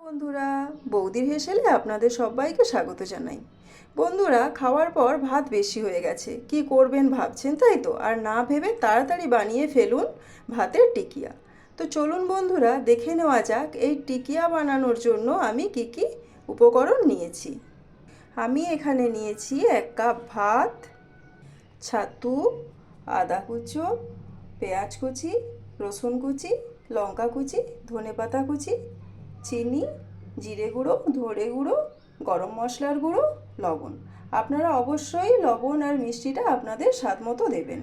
বন্ধুরা বৌদির হেসেলে আপনাদের সবাইকে স্বাগত জানাই। বন্ধুরা, খাওয়ার পর ভাত বেশি হয়ে গেছে। কি করবেন ভাবছেন তাই তো? আর না ভেবে তাড়াতাড়ি বানিয়ে ফেলুন ভাতের টিকিয়া। তো চলুন বন্ধুরা, দেখে নেওয়া যাক এই টিকিয়া বানানোর জন্য আমি কি কি উপকরণ নিয়েছি। আমি এখানে নিয়েছি এক কাপ ভাত, ছাতু, আদা কুচো, পেঁয়াজ কুচি, রসুন কুচি, লঙ্কা কুচি, ধনেপাতা কুচি চিনি, জিরে গুঁড়ো ধরে গুঁড়ো, গরম মশলার গুঁড়ো, লবণ। আপনারা অবশ্যই লবণ আর মিষ্টিটা আপনাদের স্বাদ মতো দেবেন।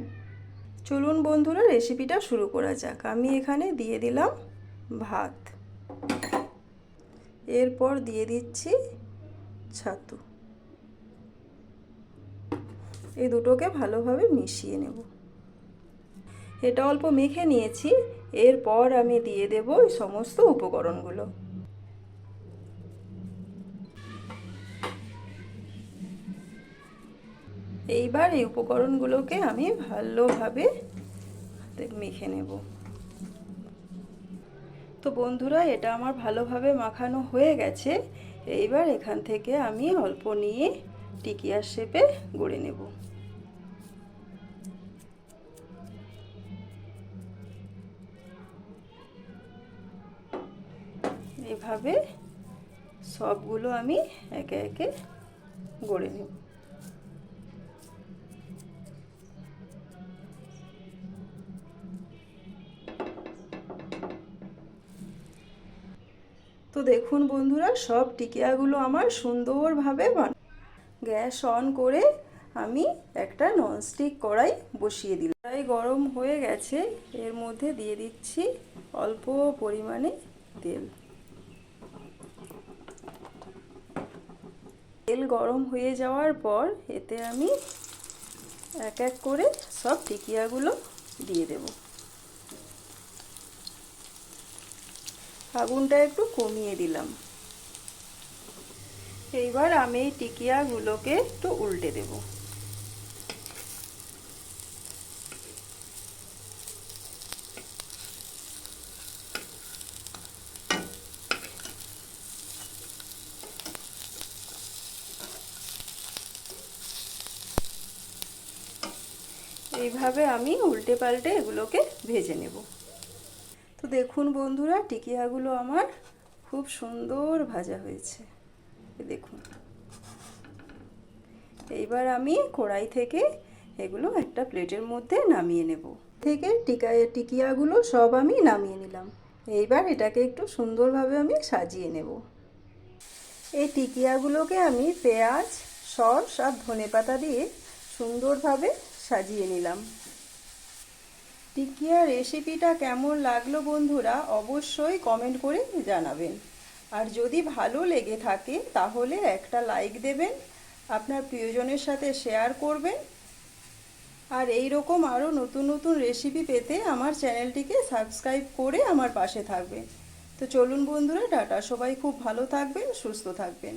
চলুন বন্ধুরা রেসিপিটা শুরু করা যাক। আমি এখানে দিয়ে দিলাম ভাত। এরপর দিয়ে দিচ্ছি ছাতু। এই দুটোকে ভালোভাবে মিশিয়ে নেব। এটা অল্প মেখে নিয়েছি। এরপর আমি দিয়ে দেব এই সমস্ত উপকরণগুলো। এইবার এই উপকরণগুলোকে আমি ভালোভাবে মেখে নেব। তো বন্ধুরা, এটা আমার ভালোভাবে মাখানো হয়ে গেছে। এইবার এখান থেকে আমি অল্প নিয়ে টিকিয়ার শেপে গড়ে নেব। এভাবে সবগুলো আমি একে একে গড়ে নেব। তো দেখুন বন্ধুরা, সব টিকিয়াগুলো আমার সুন্দরভাবে বান গ্যাস অন করে আমি একটা ননস্টিক কড়াই বসিয়ে দিলাম। কড়াই গরম হয়ে গেছে, এর মধ্যে দিয়ে দিচ্ছি অল্প পরিমাণে তেল। তেল গরম হয়ে যাওয়ার পর এতে আমি এক এক করে সব টিকিয়াগুলো দিয়ে দেব। আগুনটা একটু কমিয়ে দিলাম। এইবার আমি এই টিকিয়াগুলোকে একটু উল্টে দেব। এইভাবে আমি উল্টে পাল্টে এগুলোকে ভেজে নেব। তো দেখুন বন্ধুরা, টিকিয়াগুলো আমার খুব সুন্দর ভাজা হয়েছে। দেখুন। এইবার আমি কড়াই থেকে এগুলো একটা প্লেটের মধ্যে নামিয়ে নেব। থেকে টিকা, টিকিয়াগুলো সব আমি নামিয়ে নিলাম। এইবার এটাকে একটু সুন্দরভাবে আমি সাজিয়ে নেব। এই টিকিয়াগুলোকে আমি পেঁয়াজ সস আর ধনে পাতা দিয়ে সুন্দরভাবে সাজিয়ে নিলাম। টিকিয়া রেসিপিটা কেমন লাগল বন্ধুরা অবশ্যই কমেন্ট করে জানাবেন। আর যদি ভালো লেগে থাকে তাহলে একটা লাইক দেবেন, আপনার প্রিয়জনের সাথে শেয়ার করবেন। আর এই রকম আরও নতুন নতুন রেসিপি পেতে আমার চ্যানেলটিকে সাবস্ক্রাইব করে আমার পাশে থাকবেন। তো চলুন বন্ধুরা, টাটা। সবাই খুব ভালো থাকবেন, সুস্থ থাকবেন।